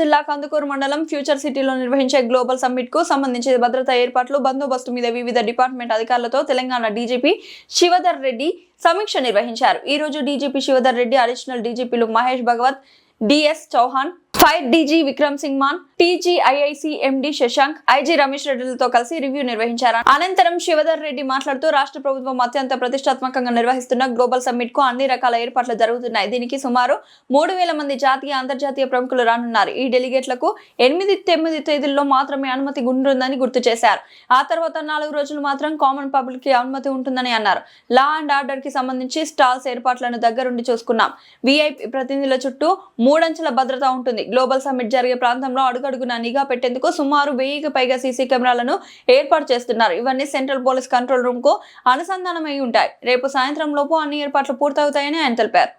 జిల్లా కందుకూరు మండలం ఫ్యూచర్ సిటీలో నిర్వహించే గ్లోబల్ సమ్మిట్కు సంబంధించి భద్రతా ఏర్పాట్లు బందోబస్తు మీద వివిధ డిపార్ట్మెంట్ అధికారులతో తెలంగాణ డీజీపీ శివధర్ రెడ్డి సమీక్ష నిర్వహించారు. ఈ రోజు DGP Shivadhar Reddy additional డీజీపీలు Mahesh Bhagwat DS Chauhan fire DG Vikram Singh Mann TGIIC MD Shashank IG Ramesh రెడ్డిలతో కలిసి రివ్యూ నిర్వహించారు. అనంతరం శివధర్ రెడ్డి మాట్లాడుతూ రాష్ట్ర ప్రభుత్వం అత్యంత ప్రతిష్టాత్మకంగా నిర్వహిస్తున్న గ్లోబల్ సమ్మిట్కు అన్ని రకాల ఏర్పాట్లు జరుగుతున్నాయి. దీనికి సుమారు మూడు వేల మంది జాతీయ అంతర్జాతీయ ప్రముఖులు రానున్నారు. ఈ డెలిగేట్లకు ఎనిమిది తొమ్మిది తేదీల్లో మాత్రమే అనుమతి ఉంటుందని గుర్తు చేశారు. ఆ తర్వాత నాలుగు రోజులు మాత్రం కామన్ పబ్లిక్కి అనుమతి ఉంటుందని అన్నారు. లా అండ్ ఆర్డర్కి సంబంధించి స్టాల్స్ ఏర్పాట్లను దగ్గరుండి చూసుకున్నాం. విఐపి ప్రతినిధుల చుట్టూ మూడంచెల భద్రత ఉంటుంది. గ్లోబల్ సమ్మిట్ జరిగే ప్రాంతంలో అడుగు అడుగడుగున నిఘా పెట్టేందుకు సుమారు వెయ్యికి పైగా సీసీ కెమెరాలను ఏర్పాటు చేస్తున్నారు. ఇవన్నీ సెంట్రల్ పోలీస్ కంట్రోల్ రూమ్కు అనుసంధానమై ఉంటాయి. రేపు సాయంత్రం లోపు అన్ని ఏర్పాట్లు పూర్తవుతాయని ఆయన తెలిపారు.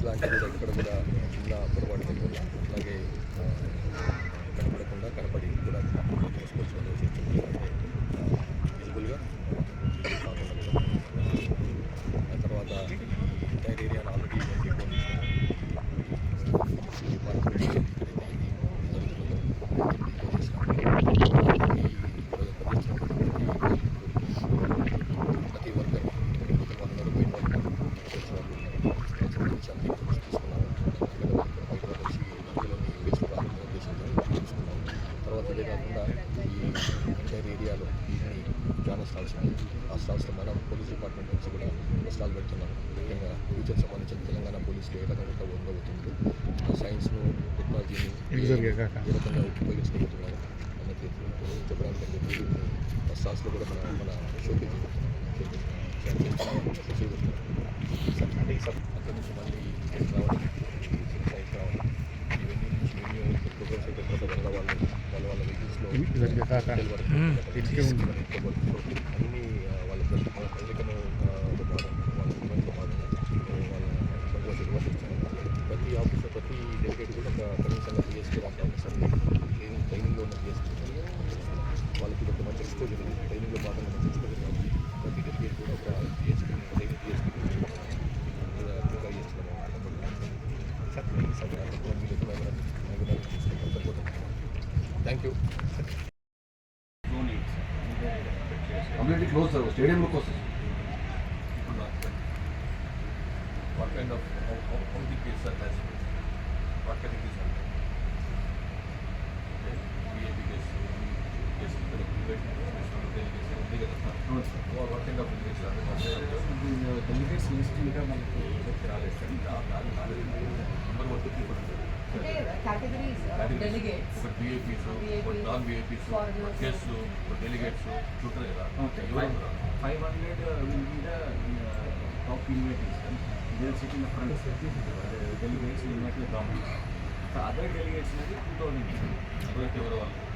ఇట్లాంటివి ఎక్కడ కూడా చిన్న పొరపాటు లేకుండా అలాగే కనపడకుండా కనపడి కూడా ఏరియాలో ఈ చాలా స్టాల్స్ ఉన్నాయి ఆ స్టాల్స్లో మన పోలీస్ డిపార్ట్మెంట్ నుంచి కూడా స్టాల్ పెడుతున్నాం ముఖ్యంగా ఫ్యూచర్ సంబంధించిన తెలంగాణ పోలీసులు ఏ రకంగా ఉండబోతుంది ఆ సైన్స్ను టెక్నాలజీని ఏ ఏ రకంగా ఉపయోగించగలుగుతున్నారు అన్నది చెప్పడానికి అని చెప్పి ఆ స్టాల్స్లో కూడా మన మన షోకేజ్ అంటే ఈ సబ్ అక్కడ నుంచి మళ్ళీ అన్ని ప్రతి పత్రికను ఒక భాగం వాళ్ళ ప్రతి ఆఫీసర్ ప్రతి డెలిగేట్ కూడా ఒక రాష్ట్ర ఆఫీసర్ని ట్రైనింగ్ ట్రైనింగ్లో ఉన్న వాళ్ళకి ఒక మంచి ఎక్స్పోజర్ ఉంది. ట్రైనింగ్లో భాగంగా మంచి ఎక్స్పోజర్ ఉంది. ప్రతి డెలిగేట్ కూడా ఒక PhD training completely close sir స్టేడియంలోకి వస్తుంది what kind of how, how, how the case are classified? What categories are there? Okay, VAP case, case, deliberate, special delegation, ఉంది కదా sir? What, what kind of delegates are there? What kind of- delegates list ఇంకా మనకు రాలేదు sir. categories, categories. delegates. For But VIPs, for non-VIPs, for guests, but delegates, shooter era. Okay. Five, 500 uh, will be the uh, top invitees. They will sit in the front. The delegates will make the government. The other delegates will be 2,000.